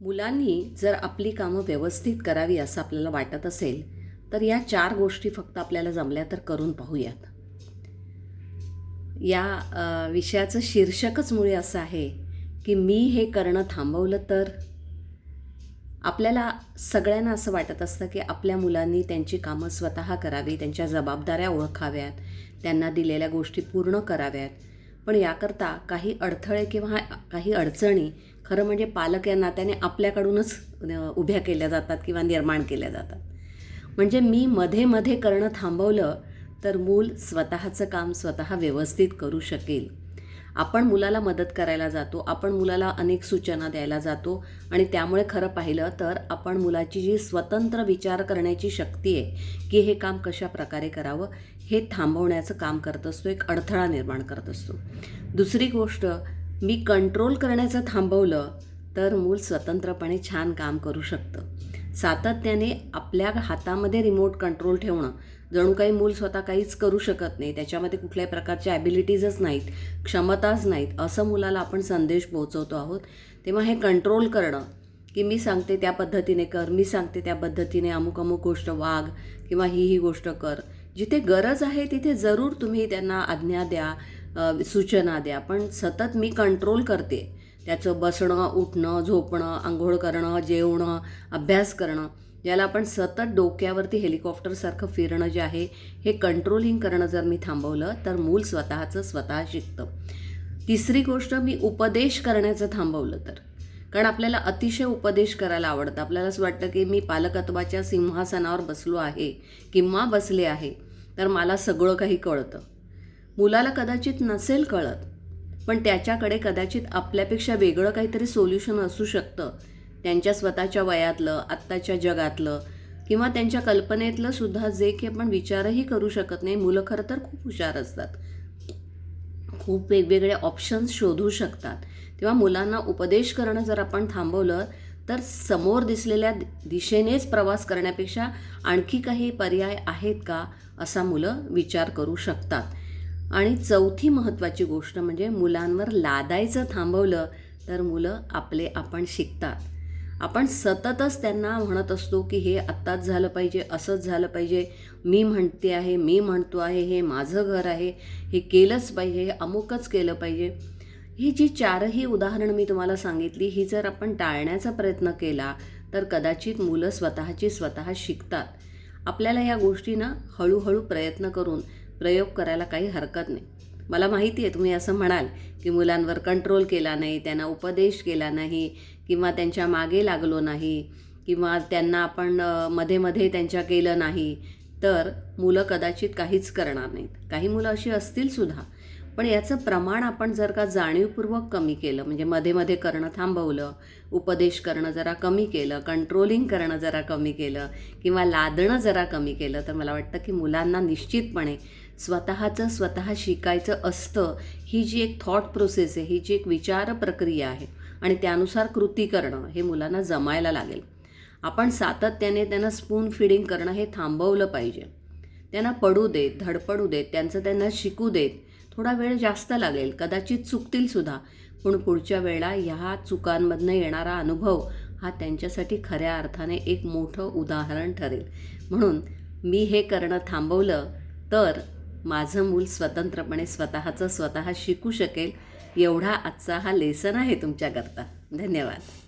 मुलांनी जर आपली कामं व्यवस्थित करावी असं आपल्याला वाटत असेल तर या चार गोष्टी फक्त आपल्याला जमल्या तर करून पाहूयात. या विषयाचं शीर्षकच मुळे असं आहे की मी हे करणं थांबवलं तर आपल्याला सगळ्यांना असं वाटत असतं की आपल्या मुलांनी त्यांची कामं स्वतः करावी त्यांच्या जबाबदाऱ्या ओळखाव्यात त्यांना दिलेल्या गोष्टी पूर्ण कराव्यात. पण याकरता काही अडथळे किंवा काही अडचणी खरं म्हणजे पालक या नात्याने आपल्याकडूनच उभ्या केल्या जातात किंवा निर्माण केल्या जातात. म्हणजे मी मध्ये मध्ये करणं थांबवलं तर मूल स्वतःचं काम स्वतः व्यवस्थित करू शकेल. आपण मुलाला मदत करायला जातो आपण मुलाला अनेक सूचना द्यायला जातो आणि त्यामुळे खरं पाहिलं तर आपण मुलाची जी स्वतंत्र विचार करण्याची शक्ती आहे की हे काम कशा प्रकारे करावं हे थांबवण्याचं काम करत असतो एक अडथळा निर्माण करत असतो. दुसरी गोष्ट मी कंट्रोल करण्याचं थांबवलं तर मूल स्वतंत्रपणे छान काम करू शकतं. सातत्याने आपल्या हातामध्ये रिमोट कंट्रोल ठेवणं. जणू काही मूल स्वतः काहीच करू शकत नाही. त्याच्यामध्ये कुठल्याही प्रकारच्या ॲबिलिटीजच नाहीत क्षमताच नाहीत असं मुलाला आपण संदेश पोहोचवतो आहोत. तेव्हा हे कंट्रोल करणं की मी सांगते त्या पद्धतीने कर मी सांगते त्या पद्धतीने अमुक अमुक गोष्ट वाग किंवा ही ही गोष्ट कर. जिथे गरज आहे तिथे जरूर तुम्ही त्यांना आज्ञा द्या. सूचना द्या. पण सतत मी कंट्रोल करते. त्याचं बसणं उठणं झोपणं आंघोळ करणं जेवणं अभ्यास करणं याला आपण सतत डोक्यावरती हेलिकॉप्टरसारखं फिरणं जे आहे हे कंट्रोलिंग करणं जर मी थांबवलं तर मूल स्वतःचं स्वतः शिकतं. तिसरी गोष्ट मी उपदेश करण्याचं थांबवलं तर. कारण आपल्याला अतिशय उपदेश करायला आवडतं. आपल्याला असं वाटतं की मी पालकत्वाच्या सिंहासनावर बसलो आहे किंवा बसले आहे तर मला सगळं काही कळतं. मुलाला कदाचित नसेल कळत पण त्याच्याकडे कदाचित आपल्यापेक्षा वेगळं काहीतरी सोल्युशन असू शकतं. त्यांच्या स्वतःच्या वयातलं आत्ताच्या जगातलं किंवा त्यांच्या कल्पनेतलं सुद्धा जे की आपण विचारही करू शकत नाही. मुलं खरं तर खूप हुशार असतात. खूप वेगवेगळे ऑप्शन्स शोधू शकतात. तेव्हा मुलांना उपदेश करणं जर आपण थांबवलं तर समोर दिसलेल्या दिशेनेच प्रवास करण्यापेक्षा आणखी काही पर्याय आहेत का असा मुलं विचार करू शकतात. आणि चौथी महत्त्वाची गोष्ट म्हणजे मुलांवर लादायचं थांबवलं तर मुलं आपले आपण शिकतात. आपण सततच त्यांना म्हणत असतो की हे आत्ताच झालं पाहिजे असंच झालं पाहिजे. मी म्हणते आहे मी म्हणतो आहे हे माझं घर आहे हे केलंच पाहिजे हे अमुकच केलं पाहिजे. ही जी चारही उदाहरणं मी तुम्हाला सांगितली ही जर आपण टाळण्याचा प्रयत्न केला तर कदाचित मुलं स्वतःची स्वतः शिकतात. आपल्याला या गोष्टींना हळूहळू प्रयत्न करून प्रयोग करायला काही हरकत नाही. मला माहिती आहे तुम्ही असं म्हणाल की मुलांवर कंट्रोल केला नाही त्यांना उपदेश केला नाही किंवा त्यांच्या मागे लागलो नाही किंवा त्यांना आपण मध्ये मध्ये त्यांच्या केलं नाही तर मुलं कदाचित काहीच करणार नाहीत. काही मुलं अशी असतील सुद्धा पण याचं प्रमाण आपण जर का जाणीवपूर्वक कमी केलं म्हणजे मध्ये मध्ये करणं थांबवलं उपदेश करणं जरा कमी केलं कंट्रोलिंग करणं जरा कमी केलं किंवा लादणं जरा कमी केलं तर मला वाटतं की मुलांना निश्चितपणे स्वतःचं स्वतः शिकायचं असतं ही जी एक थॉट प्रोसेस आहे ही जी एक विचार प्रक्रिया आहे आणि त्यानुसार कृती करणं हे मुलांना जमायला लागेल. आपण सातत्याने त्यांना स्पून फिडिंग करणं हे थांबवलं पाहिजे. त्यांना पडू देत धडपडू देत त्यांचं त्यांना शिकू देत थोडा वेळ जास्त लागेल कदाचित चुकतील सुद्धा. पण पुढच्या वेळेला ह्या चुकांमधनं येणारा अनुभव हा त्यांच्यासाठी खऱ्या अर्थाने एक मोठं उदाहरण ठरेल. म्हणून मी हे करणं थांबवलं तर माझं मूल स्वतंत्रपणे स्वतःचं स्वतः शिकू शकेल एवढा आजचा हा लेसन आहे तुमच्याकरता. धन्यवाद.